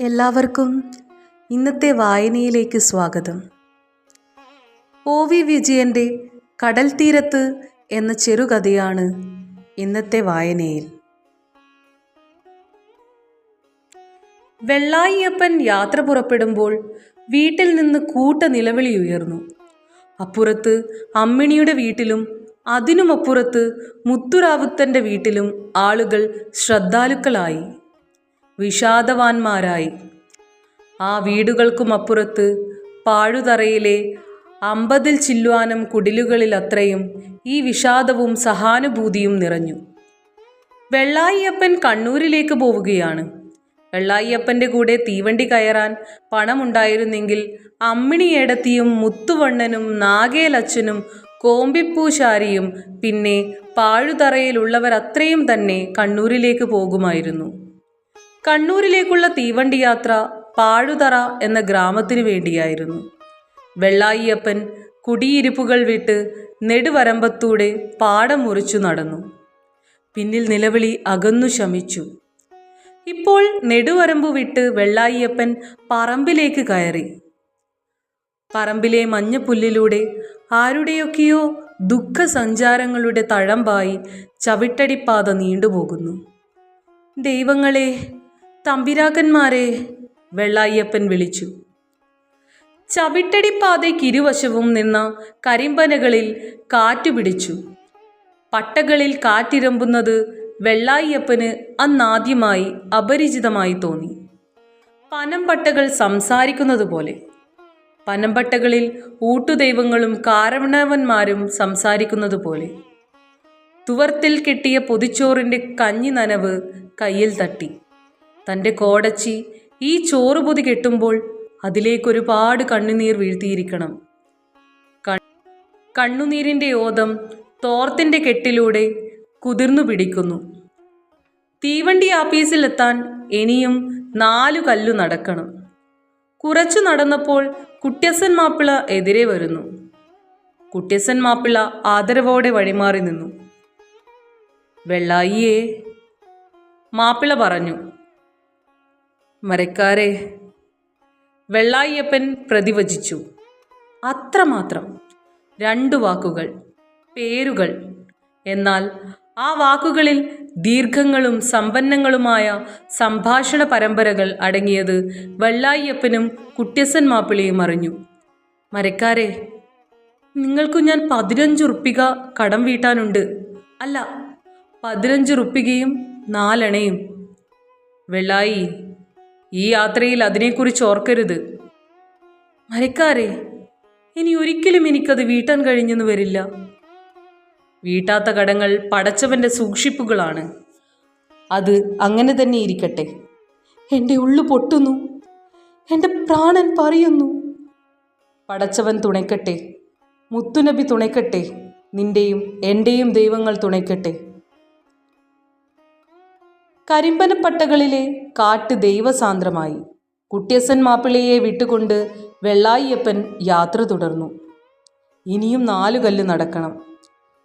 എല്ലാവർക്കും ഇന്നത്തെ വായനയിലേക്ക് സ്വാഗതം. ഒ വി വിജയന്റെ കടൽ തീരത്ത് എന്ന ചെറുകഥയാണ് ഇന്നത്തെ വായനയിൽ. വെള്ളായിയപ്പൻ യാത്ര പുറപ്പെടുമ്പോൾ വീട്ടിൽ നിന്ന് കൂട്ട നിലവിളി ഉയർന്നു. അപ്പുറത്ത് അമ്മിണിയുടെ വീട്ടിലും അതിനുമപ്പുറത്ത് മുത്തുറാവുത്തന്റെ വീട്ടിലും ആളുകൾ ശ്രദ്ധാലുക്കളായി. വിഷാദവാന്മാരായി. ആ വീടുകൾക്കുമപ്പുറത്ത് പാഴുതറയിലെ അമ്പതിൽ ചില്ലുവാനും കുടിലുകളിൽ അത്രയും ഈ വിഷാദവും സഹാനുഭൂതിയും നിറഞ്ഞു. വെള്ളായിയപ്പൻ കണ്ണൂരിലേക്ക് പോവുകയാണ്. വെള്ളായിയപ്പന്റെ കൂടെ തീവണ്ടി കയറാൻ പണമുണ്ടായിരുന്നെങ്കിൽ അമ്മിണിയേടത്തിയും മുത്തുവണ്ണനും നാഗേലച്ചനും കോമ്പിപ്പൂശാരിയും പിന്നെ പാഴുതറയിലുള്ളവരത്രയും തന്നെ കണ്ണൂരിലേക്ക് പോകുമായിരുന്നു. കണ്ണൂരിലേക്കുള്ള തീവണ്ടി യാത്ര പാഴുതറ എന്ന ഗ്രാമത്തിനു വേണ്ടിയായിരുന്നു. വെള്ളായിയപ്പൻ കുടിയിരിപ്പുകൾ വിട്ട് നെടുവരമ്പത്തൂടെ പാടം മുറിച്ചു നടന്നു. പിന്നിൽ നിലവിളി അകന്നു ശമിച്ചു. ഇപ്പോൾ നെടുവരമ്പു വിട്ട് വെള്ളായിയപ്പൻ പറമ്പിലേക്ക് കയറി. പറമ്പിലെ മഞ്ഞപ്പുല്ലിലൂടെ ആരുടെയൊക്കെയോ ദുഃഖസഞ്ചാരങ്ങളുടെ തഴമ്പായി ചവിട്ടടിപ്പാത നീണ്ടുപോകുന്നു. ദൈവങ്ങളെ തമ്പിരാക്കന്മാരെ വെള്ളായ്യപ്പൻ വിളിച്ചു. ചവിട്ടടിപ്പാതയ്ക്കിരുവശവും നിന്ന കരിമ്പനകളിൽ കാറ്റുപിടിച്ചു പട്ടകളിൽ കാറ്റിരമ്പുന്നത് വെള്ളായ്യപ്പന് അന്നാദ്യമായി അപരിചിതമായി തോന്നി. പനമ്പട്ടകൾ സംസാരിക്കുന്നത് പോലെ. പനമ്പട്ടകളിൽ ഊട്ടുദൈവങ്ങളും കാരണവന്മാരും സംസാരിക്കുന്നത് പോലെ. തുവർത്തിൽ കെട്ടിയ പൊതിച്ചോറിന്റെ കഞ്ഞി നനവ് കയ്യിൽ തട്ടി. തന്റെ കോടച്ചി ഈ ചോറ് പൊതി കെട്ടുമ്പോൾ അതിലേക്കൊരുപാട് കണ്ണുനീർ വീഴ്ത്തിയിരിക്കണം. കണ്ണുനീരിന്റെ ഓതം തോർത്തിന്റെ കെട്ടിലൂടെ കുതിർന്നു പിടിക്കുന്നു. തീവണ്ടി ആപ്പീസിലെത്താൻ ഇനിയും നാലു കല്ലു നടക്കണം. കുറച്ചു നടന്നപ്പോൾ കുട്ട്യസൻ മാപ്പിള എതിരെ വരുന്നു. കുട്ട്യസൻ മാപ്പിള ആദരവോടെ വഴിമാറി നിന്നു. വെള്ളായിയേ മാപ്പിള പറഞ്ഞു. മരക്കാരെ വെള്ളായിയപ്പൻ പ്രതിവചിച്ചു. അത്രമാത്രം രണ്ടു വാക്കുകൾ പേരുകൾ. എന്നാൽ ആ വാക്കുകളിൽ ദീർഘങ്ങളും സമ്പന്നങ്ങളുമായ സംഭാഷണ പരമ്പരകൾ അടങ്ങിയത് വെള്ളായിയപ്പനും കുട്ട്യസൻ മാപ്പിളിയും അറിഞ്ഞു. മരക്കാരെ നിങ്ങൾക്കു ഞാൻ പതിനഞ്ച് ഉറുപ്പിക കടം വീട്ടാനുണ്ട്. അല്ല പതിനഞ്ച് ഉറുപ്പികയും നാലണയും. വെള്ളായി ഈ യാത്രയിൽ അതിനെക്കുറിച്ച് ഓർക്കരുത്. മരക്കാരെ ഇനി ഒരിക്കലും എനിക്കത് വീട്ടാൻ കഴിഞ്ഞെന്ന് വരില്ല. വീട്ടാത്ത കടങ്ങൾ പടച്ചവന്റെ സൂക്ഷിപ്പുകളാണ്. അത് അങ്ങനെ തന്നെ ഇരിക്കട്ടെ. എന്റെ ഉള്ളു പൊട്ടുന്നു. എന്റെ പ്രാണൻ പറയുന്നു. പടച്ചവൻ തുണയ്ക്കട്ടെ. മുത്തുനബി തുണയ്ക്കട്ടെ. നിന്റെയും എന്റെയും ദൈവങ്ങൾ തുണയ്ക്കട്ടെ. കരിമ്പനപ്പട്ടകളിലെ കാട്ട് ദൈവസാന്ദ്രമായി. കുട്ട്യസൻ മാപ്പിളയെ വിട്ടുകൊണ്ട് വെള്ളായിയപ്പൻ യാത്ര തുടർന്നു. ഇനിയും നാലു കല്ല് നടക്കണം.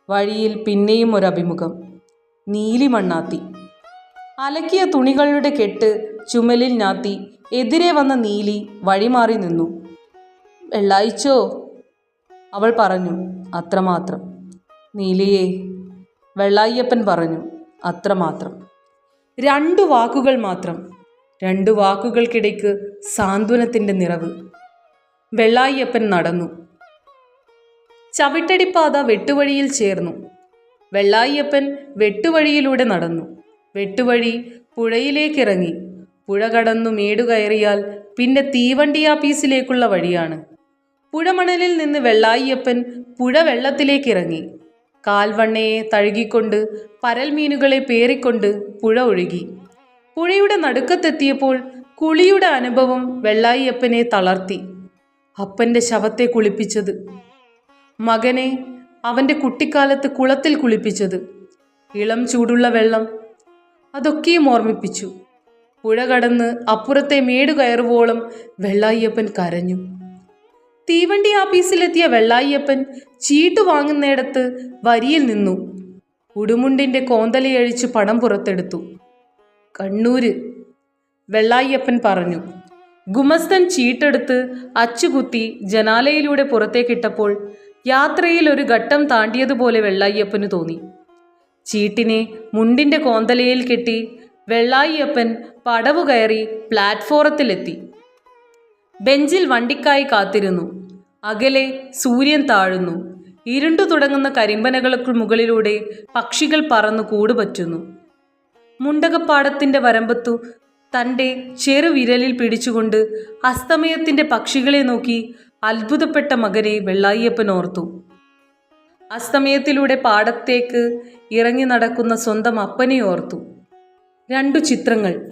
വഴിയിൽ പിന്നെയും ഒരഭിമുഖം. നീലി മണ്ണാത്തി. അലക്കിയ തുണികളുടെ കെട്ട് ചുമലിൽ ഞാത്തി എതിരെ വന്ന നീലി വഴിമാറി നിന്നു. വെള്ളായിച്ചോ? അവൾ പറഞ്ഞു. അത്രമാത്രം. നീലിയെ വെള്ളായിയപ്പൻ പറഞ്ഞു. അത്രമാത്രം. രണ്ടു വാക്കുകൾ മാത്രം. രണ്ടു വാക്കുകൾക്കിടയ്ക്ക് സാന്ത്വനത്തിന്റെ നിറവ്. വെള്ളായിയപ്പൻ നടന്നു. ചവിട്ടടിപ്പാത വെട്ടുവഴിയിൽ ചേർന്നു. വെള്ളായിയപ്പൻ വെട്ടുവഴിയിലൂടെ നടന്നു. വെട്ടുവഴി പുഴയിലേക്കിറങ്ങി. പുഴ കടന്നു മേടുകയറിയാൽ പിന്നെ തീവണ്ടിയാപ്പീസിലേക്കുള്ള വഴിയാണ്. പുഴമണലിൽ നിന്ന് വെള്ളായിയപ്പൻ പുഴ വെള്ളത്തിലേക്കിറങ്ങി കാൽവണ്ണയെ തഴുകിക്കൊണ്ട് പരൽമീനുകളെ പേറിക്കൊണ്ട് പുഴ ഒഴുകി. പുഴയുടെ നടുക്കത്തെത്തിയപ്പോൾ കുളിയുടെ അനുഭവം വെള്ളായിയപ്പനെ തളർത്തി. അപ്പന്റെ ശവത്തെ കുളിപ്പിച്ചത്. മകനെ അവന്റെ കുട്ടിക്കാലത്ത് കുളത്തിൽ കുളിപ്പിച്ചത്. ഇളം ചൂടുള്ള വെള്ളം. അതൊക്കെയും ഓർമ്മിപ്പിച്ചു. പുഴ കടന്ന് അപ്പുറത്തെ മേടുകയറുവോളം വെള്ളായിയപ്പൻ കരഞ്ഞു. തീവണ്ടി ആപ്പീസിലെത്തിയ വെള്ളായിയപ്പൻ ചീട്ട് വാങ്ങുന്നിടത്ത് വരിയിൽ നിന്നു. ഉടുമുണ്ടിന്റെ കോന്തലയഴിച്ച് പണം പുറത്തെടുത്തു. കണ്ണൂര് വെള്ളായിയപ്പൻ പറഞ്ഞു. ഗുമസ്തൻ ചീട്ടെടുത്ത് അച്ചുകുത്തി ജനാലയിലൂടെ പുറത്തേക്കിട്ടപ്പോൾ യാത്രയിൽ ഒരു ഘട്ടം താണ്ടിയതുപോലെ വെള്ളായിയപ്പന് തോന്നി. ചീട്ടിനെ മുണ്ടിന്റെ കോന്തലയിൽ കെട്ടി വെള്ളായിയപ്പൻ പടവു കയറി പ്ലാറ്റ്ഫോറത്തിലെത്തി. ബെഞ്ചിൽ വണ്ടിക്കായി കാത്തിരുന്നു. അകലെ സൂര്യൻ താഴുന്നു. ഇരുണ്ടു തുടങ്ങുന്ന കരിമ്പനകൾക്ക് മുകളിലൂടെ പക്ഷികൾ പറന്നു കൂടുപറ്റുന്നു. മുണ്ടകപ്പാടത്തിന്റെ വരമ്പത്തു തന്റെ ചെറുവിരലിൽ പിടിച്ചുകൊണ്ട് അസ്തമയത്തിന്റെ പക്ഷികളെ നോക്കി അത്ഭുതപ്പെട്ട മകനെ വെള്ളായിയപ്പൻ ഓർത്തു. അസ്തമയത്തിലൂടെ പാടത്തേക്ക് ഇറങ്ങി നടക്കുന്ന സ്വന്തം അപ്പനെ ഓർത്തു. രണ്ടു ചിത്രങ്ങൾ.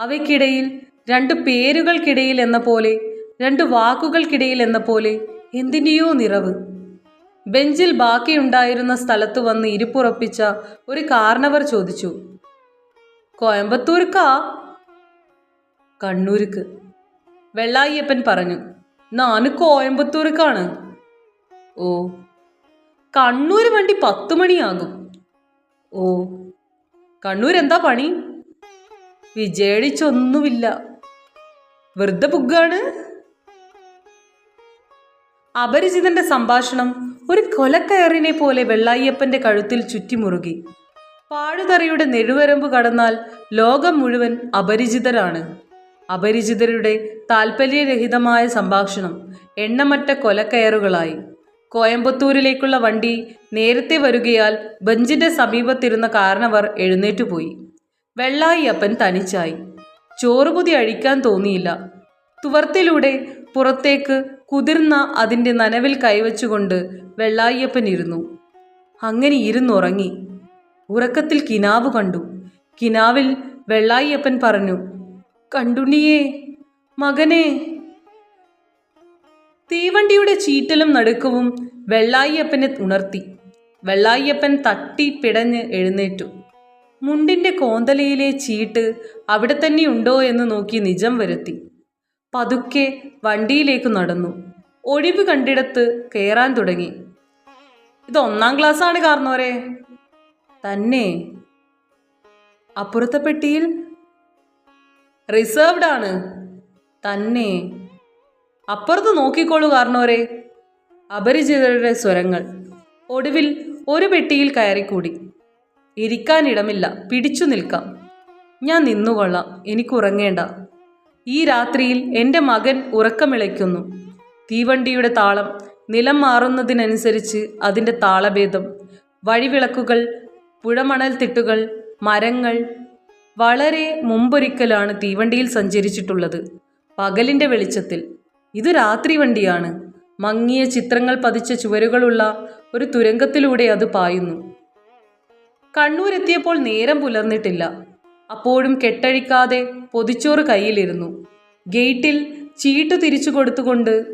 അവയ്ക്കിടയിൽ രണ്ടു പേരുകൾക്കിടയിൽ എന്ന പോലെ രണ്ട് വാക്കുകൾക്കിടയിൽ എന്ന പോലെ എന്തിന്റെയോ നിറവ്. ബെഞ്ചിൽ ബാക്കിയുണ്ടായിരുന്ന സ്ഥലത്ത് വന്ന് ഇരിപ്പുറപ്പിച്ച ഒരു കാരണവർ ചോദിച്ചു കോയമ്പത്തൂർക്കാ? കണ്ണൂർക്ക് വെള്ളായിയപ്പൻ പറഞ്ഞു നാന് കോയമ്പത്തൂർക്കാണ്. ഓ കണ്ണൂർ വണ്ടി പത്ത് മണിയാകും. ഓ കണ്ണൂർ എന്താ പണി? വിജയിച്ചൊന്നുമില്ല വെറുതെ പുഗ്ഗാണ് അപരിചിതന്റെ സംഭാഷണം ഒരു കൊലക്കയറിനെ പോലെ വെള്ളായിയപ്പന്റെ കഴുത്തിൽ ചുറ്റിമുറുകി. പാഴുതറിയുടെ നെടുവരമ്പ് കടന്നാൽ ലോകം മുഴുവൻ അപരിചിതരാണ്. അപരിചിതരുടെ താൽപ്പര്യരഹിതമായ സംഭാഷണം എണ്ണമറ്റ കൊലക്കയറുകളായി. കോയമ്പത്തൂരിലേക്കുള്ള വണ്ടി നേരത്തെ വരുകയാൽ ബെഞ്ചിന്റെ സമീപത്തിരുന്ന കാരണവർ എഴുന്നേറ്റുപോയി. വെള്ളായിയപ്പൻ തനിച്ചായി. ചോറുപുതി അഴിക്കാൻ തോന്നിയില്ല. തുവർത്തിലൂടെ പുറത്തേക്ക് കുതിർന്ന അതിന്റെ നനവിൽ കൈവച്ചുകൊണ്ട് വെള്ളായ്യപ്പൻ ഇരുന്നു. അങ്ങനെ ഇരുന്നുറങ്ങി. ഉറക്കത്തിൽ കിനാവ് കണ്ടു. കിനാവിൽ വെള്ളായിയപ്പൻ പറഞ്ഞു കണ്ടുണ്ണിയേ മകനെ തീവണ്ടിയുടെ ചീറ്റലും നടുക്കവും വെള്ളായിയപ്പനെ ഉണർത്തി. വെള്ളായിയപ്പൻ തട്ടി പിടഞ്ഞ് എഴുന്നേറ്റു. മുണ്ടിന്റെ കോന്തലയിലെ ചീട്ട് അവിടെ തന്നെ ഉണ്ടോ എന്ന് നോക്കി നിജം വരുത്തി. പതുക്കെ വണ്ടിയിലേക്ക് നടന്നു. ഒഴിവ് കണ്ടിടത്ത് കയറാൻ തുടങ്ങി. ഇത് ഒന്നാം ക്ലാസ്സാണ് കാർന്നോരെ. തന്നെ. അപ്പുറത്തെ പെട്ടിയിൽ? റിസർവ്ഡ് ആണ്. തന്നെ. അപ്പുറത്ത് നോക്കിക്കോളൂ കാർന്നോരെ. അപരിചിതരുടെ സ്വരങ്ങൾ. ഒടുവിൽ ഒരു പെട്ടിയിൽ കയറിക്കൂടി. ഇരിക്കാനിടമില്ല. പിടിച്ചു നിൽക്കാം. ഞാൻ നിന്നുകൊള്ളാം എനിക്കുറങ്ങേണ്ട ഈ രാത്രിയിൽ എന്റെ മകൻ ഉറക്കമിളയ്ക്കുന്നു. തീവണ്ടിയുടെ താളം നിലം മാറുന്നതിനനുസരിച്ച് അതിന്റെ താളഭേദം. വഴിവിളക്കുകൾ പുഴമണൽ തിട്ടുകൾ മരങ്ങൾ വളരെ മുമ്പൊരിക്കലാണ് തീവണ്ടിയിൽ സഞ്ചരിച്ചിട്ടുള്ളത്. പകലിന്റെ വെളിച്ചത്തിൽ. ഇത് രാത്രി വണ്ടിയാണ്. മങ്ങിയ ചിത്രങ്ങൾ പതിച്ച ചുവരുകളുള്ള ഒരു തുരങ്കത്തിലൂടെ അത് പായുന്നു. കണ്ണൂരെത്തിയപ്പോൾ നേരം പുലർന്നിട്ടില്ല. അപ്പോഴും കെട്ടഴിക്കാതെ പൊതിച്ചോറ് കയ്യിലിരുന്നു. ഗേറ്റിൽ ചീട്ട് തിരിച്ചു കൊടുത്തുകൊണ്ട്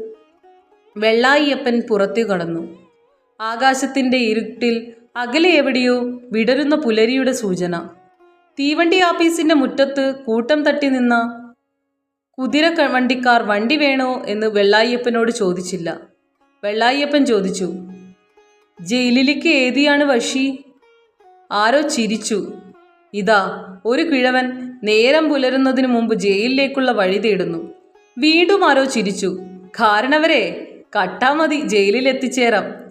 വെള്ളായിയപ്പൻ പുറത്തു കടന്നു. ആകാശത്തിന്റെ ഇരുട്ടിൽ അകലെ എവിടെയോ വിടരുന്ന പുലരിയുടെ സൂചന. തീവണ്ടി ആപ്പീസിന്റെ മുറ്റത്ത് കൂട്ടം തട്ടി നിന്ന കുതിര വണ്ടിക്കാർ വണ്ടി വേണോ എന്ന് വെള്ളായിയപ്പനോട് ചോദിച്ചില്ല. വെള്ളായിയപ്പൻ ചോദിച്ചു ജയിലിലേക്ക് ഏതിയാണ് വഷി? ആരോ ചിരിച്ചു. ഇതാ ഒരു കിഴവൻ നേരം പുലരുന്നതിനു മുമ്പ് ജയിലിലേക്കുള്ള വഴി തേടുന്നു. വീണ്ടും ആരോ ചിരിച്ചു. കാരണവരെ കട്ടാ മതി ജയിലിൽ എത്തിച്ചേരാം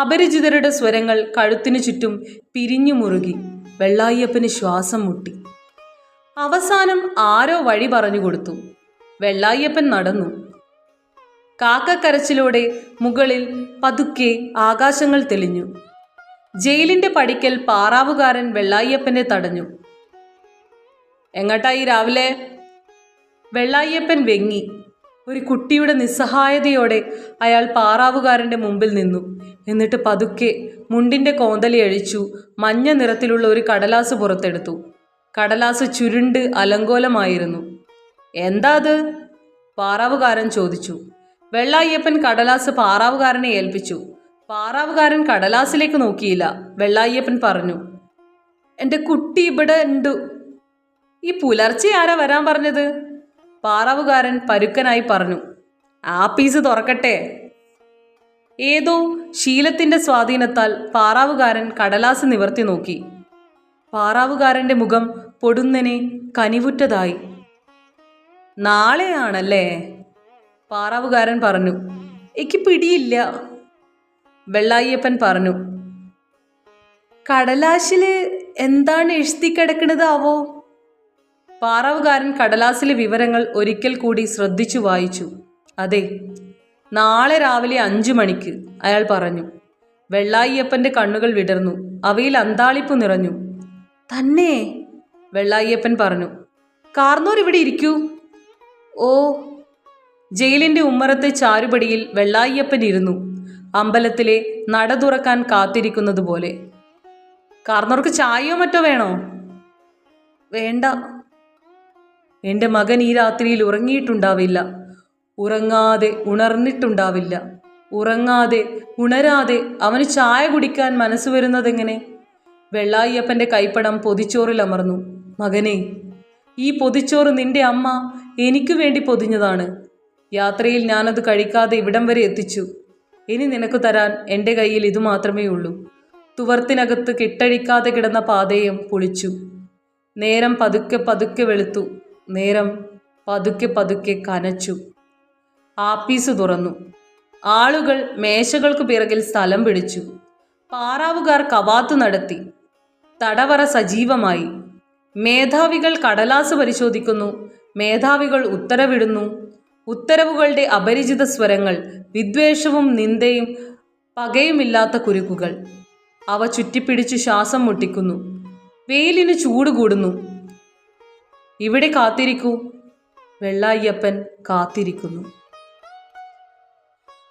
അപരിചിതരുടെ സ്വരങ്ങൾ കഴുത്തിനു ചുറ്റും പിരിഞ്ഞു മുറുകി. വെള്ളായിയപ്പന് ശ്വാസം മുട്ടി. അവസാനം ആരോ വഴി പറഞ്ഞു കൊടുത്തു. വെള്ളായിയപ്പൻ നടന്നു. കാക്കക്കരച്ചിലോടെ മുകളിൽ പതുക്കെ ആകാശങ്ങൾ തെളിഞ്ഞു. ജയിലിന്റെ പടിക്കൽ പാറാവുകാരൻ വെള്ളായിയപ്പനെ തടഞ്ഞു. എങ്ങട്ടായി രാവിലെ? വെള്ളായിയപ്പൻ വെങ്ങി. ഒരു കുട്ടിയുടെ നിസ്സഹായതയോടെ അയാൾ പാറാവുകാരന്റെ മുമ്പിൽ നിന്നു. എന്നിട്ട് പതുക്കെ മുണ്ടിന്റെ കോന്തലി അഴിച്ചു മഞ്ഞ നിറത്തിലുള്ള ഒരു കടലാസ് പുറത്തെടുത്തു. കടലാസ് ചുരുണ്ട് അലങ്കോലമായിരുന്നു. എന്താ അത്? പാറാവുകാരൻ ചോദിച്ചു. വെള്ളായിയപ്പൻ കടലാസ് പാറാവുകാരനെ ഏൽപ്പിച്ചു. പാറാവുകാരൻ കടലാസിലേക്ക് നോക്കിയില്ല. വെള്ളായ്യപ്പൻ പറഞ്ഞു എന്റെ കുട്ടി ഇവിടെ ഉണ്ട്. ഈ പുലർച്ചെ ആരാ വരാൻ പറഞ്ഞത്? പാറാവുകാരൻ പരുക്കനായി പറഞ്ഞു ആ ആപ്പീസ് തുറക്കട്ടെ. ഏതോ ശീലത്തിന്റെ സ്വാധീനത്താൽ പാറാവുകാരൻ കടലാസ് നിവർത്തി നോക്കി. പാറാവുകാരന്റെ മുഖം പൊടുന്നനെ കനിവുറ്റതായി. നാളെയാണല്ലേ? പാറാവുകാരൻ പറഞ്ഞു എനിക്ക് പിടിയില്ല. വെള്ളായിയപ്പൻ പറഞ്ഞു കടലാശിൽ എന്താണ് എഴുതി കിടക്കുന്നത് ആവോ? പാറാവുകാരൻ കടലാസിലെ വിവരങ്ങൾ ഒരിക്കൽ കൂടി ശ്രദ്ധിച്ചു വായിച്ചു. അതെ നാളെ രാവിലെ അഞ്ചു മണിക്ക് അയാൾ പറഞ്ഞു. വെള്ളായിയപ്പന്റെ കണ്ണുകൾ വിടർന്നു. അവയിൽ അന്താളിപ്പ് നിറഞ്ഞു. തന്നെ വെള്ളായിയപ്പൻ പറഞ്ഞു. കാർന്നോർ ഇവിടെ ഇരിക്കൂ. ഓ ജയിലിന്റെ ഉമ്മറത്തെ ചാരുപടിയിൽ വെള്ളായിയപ്പൻ ഇരുന്നു. അമ്പലത്തിലെ നട തുറക്കാൻ കാത്തിരിക്കുന്നത് പോലെ കാർന്നവർക്ക് ചായയോ മറ്റോ വേണോ? വേണ്ട. എന്റെ മകൻ ഈ രാത്രിയിൽ ഉറങ്ങിയിട്ടുണ്ടാവില്ല. ഉറങ്ങാതെ ഉണർന്നിട്ടുണ്ടാവില്ല. ഉറങ്ങാതെ ഉണരാതെ അവന് ചായ കുടിക്കാൻ മനസ്സ് വരുന്നതെങ്ങനെ? വെള്ളായിയപ്പന്റെ കൈപ്പടം പൊതിച്ചോറിൽ അമർന്നു. മകനെ ഈ പൊതിച്ചോറ് നിന്റെ അമ്മ എനിക്ക് വേണ്ടി പൊതിഞ്ഞതാണ്. യാത്രയിൽ ഞാനത് കഴിക്കാതെ ഇവിടം വരെ എത്തിച്ചു. ഇനി നിനക്ക് തരാൻ എന്റെ കയ്യിൽ ഇതുമാത്രമേ ഉള്ളൂ. തുവർത്തിനകത്ത് കെട്ടഴിക്കാതെ കിടന്ന പാതയും പൊളിച്ചു. നേരം പതുക്കെ പതുക്കെ വെളുത്തു. നേരം പതുക്കെ പതുക്കെ കനച്ചു. ആപ്പീസ് തുറന്നു. ആളുകൾ മേശകൾക്ക് പിറകിൽ സ്ഥലം പിടിച്ചു. പാറാവുകാർ കവാത്തു നടത്തി. തടവറ സജീവമായി. മേധാവികൾ കടലാസ് പരിശോധിക്കുന്നു. മേധാവികൾ ഉത്തരവിടുന്നു. ഉത്തരവുകളുടെ അപരിചിത സ്വരങ്ങൾ വിദ്വേഷവും നിന്ദയും പകയുമില്ലാത്ത കുരുക്കുകൾ. അവ ചുറ്റിപ്പിടിച്ച് ശ്വാസം മുട്ടിക്കുന്നു. വെയിലിന് ചൂട് കൂടുന്നു. ഇവിടെ കാത്തിരിക്കൂ. വെള്ളായ്യപ്പൻ കാത്തിരിക്കുന്നു.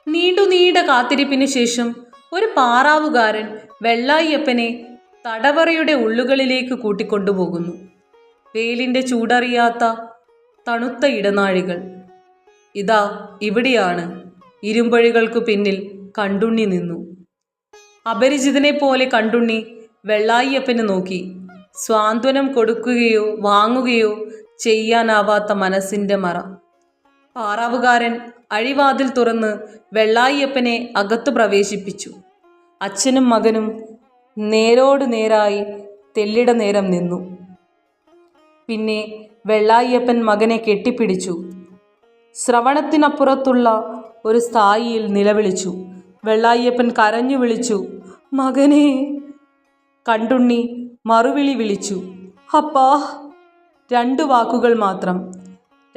നീണ്ടു നീണ്ട കാത്തിരിപ്പിന് ശേഷം ഒരു പാറാവുകാരൻ വെള്ളായ്യപ്പനെ തടവറയുടെ ഉള്ളുകളിലേക്ക് കൂട്ടിക്കൊണ്ടുപോകുന്നു. വെയിലിന്റെ ചൂടറിയാത്ത തണുത്ത ഇടനാഴികൾ. ഇതാ ഇവിടെയാണ്. ഇരുമ്പഴികൾക്കു പിന്നിൽ കണ്ടുണ്ണി നിന്നു. അപരിചിതനെ പോലെ കണ്ടുണ്ണി വെള്ളായിയപ്പന് നോക്കി. സ്വാന്തനം കൊടുക്കുകയോ വാങ്ങുകയോ ചെയ്യാനാവാത്ത മനസ്സിന്റെ മറ. പാറാവുകാരൻ അഴിവാതിൽ തുറന്ന് വെള്ളായിയപ്പനെ അകത്തു പ്രവേശിപ്പിച്ചു. അച്ഛനും മകനും നേരോട് നേരായി തെല്ലിട നേരം നിന്നു. പിന്നെ വെള്ളായിയപ്പൻ മകനെ കെട്ടിപ്പിടിച്ചു. ശ്രവണത്തിനപ്പുറത്തുള്ള ഒരു സ്ഥായിയിൽ നിലവിളിച്ചു. വെള്ളായിയപ്പൻ കരഞ്ഞു വിളിച്ചു മകനെ കണ്ടുണ്ണി മറുവിളി വിളിച്ചു അപ്പാ രണ്ടു വാക്കുകൾ മാത്രം.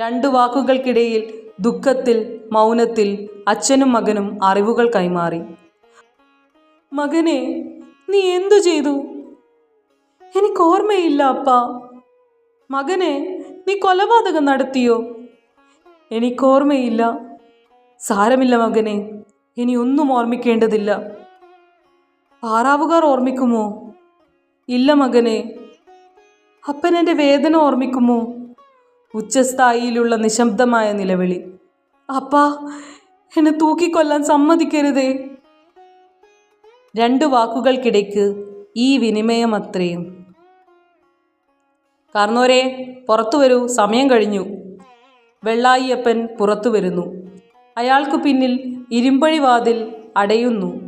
രണ്ടു വാക്കുകൾക്കിടയിൽ ദുഃഖത്തിൽ മൗനത്തിൽ അച്ഛനും മകനും അറിവുകൾ കൈമാറി. മകനെ നീ എന്തു ചെയ്തു? എനിക്ക് ഓർമ്മയില്ല അപ്പാ. മകനെ നീ കൊലപാതകം നടത്തിയോ? എനിക്കോർമ്മയില്ല. സാരമില്ല മകനെ. ഇനി ഒന്നും ഓർമ്മിക്കേണ്ടതില്ല. പാറാവുകാർ ഓർമ്മിക്കുമോ? ഇല്ല മകനെ. അപ്പൻ എന്റെ വേദന ഓർമ്മിക്കുമോ? ഉച്ചസ്ഥായിയിലുള്ള നിശബ്ദമായ നിലവിളി. അപ്പാ എന്നെ തൂക്കിക്കൊല്ലാൻ സമ്മതിക്കരുതേ. രണ്ട് വാക്കുകൾക്കിടയ്ക്ക് ഈ വിനിമയം അത്രയും. കാർന്നോരെ പുറത്തു വരൂ. സമയം കഴിഞ്ഞു. വെള്ളായിയപ്പൻ പുറത്തു വരുന്നു. അയാൾക്കു പിന്നിൽ ഇരുമ്പഴി വാതിൽ അടയുന്നു.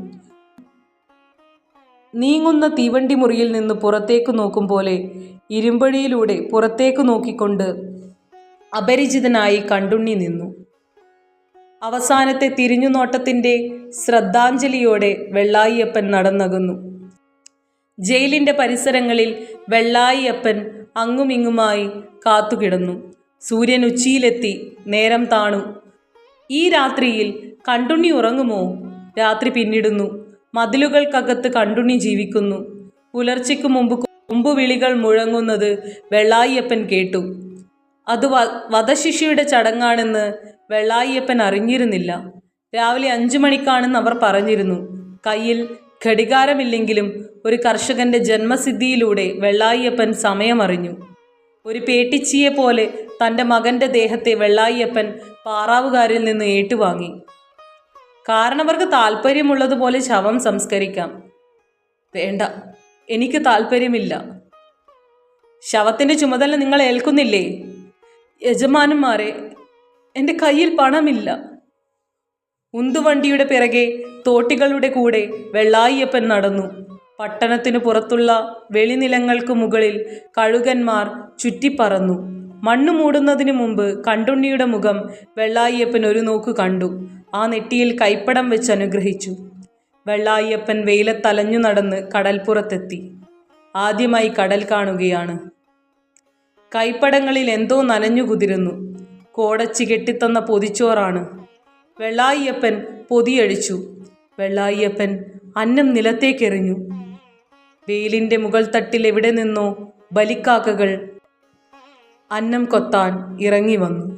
നീങ്ങുന്ന തീവണ്ടി മുറിയിൽ നിന്ന് പുറത്തേക്ക് നോക്കും പോലെ ഇരുമ്പഴിയിലൂടെ പുറത്തേക്ക് നോക്കിക്കൊണ്ട് അപരിചിതനായി കണ്ടുണ്ണി നിന്നു. അവസാനത്തെ തിരിഞ്ഞുനോട്ടത്തിന്റെ ശ്രദ്ധാഞ്ജലിയോടെ വെള്ളായിയപ്പൻ നടന്നകുന്നു. ജയിലിന്റെ പരിസരങ്ങളിൽ വെള്ളായിയപ്പൻ അങ്ങുമിങ്ങുമായി കാത്തുകിടന്നു. സൂര്യൻ ഉച്ചിയിലെത്തി നേരം താണു. ഈ രാത്രിയിൽ കണ്ടുണ്ണി ഉറങ്ങുമോ? രാത്രി പിന്നിടുന്നു. മതിലുകൾക്കകത്ത് കണ്ടുണ്ണി ജീവിക്കുന്നു. പുലർച്ചയ്ക്ക് മുമ്പ് കൊമ്പുവിളികൾ മുഴങ്ങുന്നത് വെള്ളായിയപ്പൻ കേട്ടു. അത് വധശിഷ്യയുടെ ചടങ്ങാണെന്ന് വെള്ളായിയപ്പൻ അറിഞ്ഞിരുന്നില്ല. രാവിലെ അഞ്ചു മണിക്കാണെന്ന് അവർ പറഞ്ഞിരുന്നു. കയ്യിൽ ഘടികാരമില്ലെങ്കിലും ഒരു കർഷകന്റെ ജന്മസിദ്ധിയിലൂടെ വെള്ളായിയപ്പൻ സമയമറിഞ്ഞു. ഒരു പേട്ടിച്ചിയെ പോലെ തന്റെ മകന്റെ ദേഹത്തെ വെള്ളായിയപ്പൻ പാറാവുകാരിൽ നിന്ന് ഏറ്റുവാങ്ങി. കാരണവർക്ക് താല്പര്യമുള്ളതുപോലെ ശവം സംസ്കരിക്കാം. വേണ്ട എനിക്ക് താല്പര്യമില്ല ശവത്തിന്റെ ചുമതല നിങ്ങൾ ഏൽക്കുന്നില്ലേ? യജമാനന്മാരെ എന്റെ കയ്യിൽ പണമില്ല. ഉന്തുവണ്ടിയുടെ പിറകെ തോട്ടികളുടെ കൂടെ വെള്ളായിയപ്പൻ നടന്നു. പട്ടണത്തിനു പുറത്തുള്ള വെളിനിലങ്ങൾക്ക് മുകളിൽ കഴുകന്മാർ ചുറ്റിപ്പറന്നു. മണ്ണു മൂടുന്നതിനു മുമ്പ് കണ്ടുണ്ണിയുടെ മുഖം വെള്ളായിയപ്പൻ ഒരു നോക്ക് കണ്ടു. ആ നെറ്റിയിൽ കൈപ്പടം വെച്ച് അനുഗ്രഹിച്ചു. വെള്ളായിയപ്പൻ വെയിലത്തലഞ്ഞു നടന്ന് കടൽപ്പുറത്തെത്തി. ആദ്യമായി കടൽ കാണുകയാണ്. കൈപ്പടങ്ങളിൽ എന്തോ നനഞ്ഞു കുതിരുന്നു. കോടച്ചി കെട്ടിത്തന്ന പൊതിച്ചോറാണ്. വെള്ളായിയപ്പൻ പൊതിയഴിച്ചു. വെള്ളായിയപ്പൻ അന്നം നിലത്തേക്കെറിഞ്ഞു. വെയിലിന്റെ മുകൾ തട്ടിൽ എവിടെ നിന്നോ ബലിക്കാക്കകൾ അന്നം കൊത്താൻ ഇറങ്ങി വന്നു.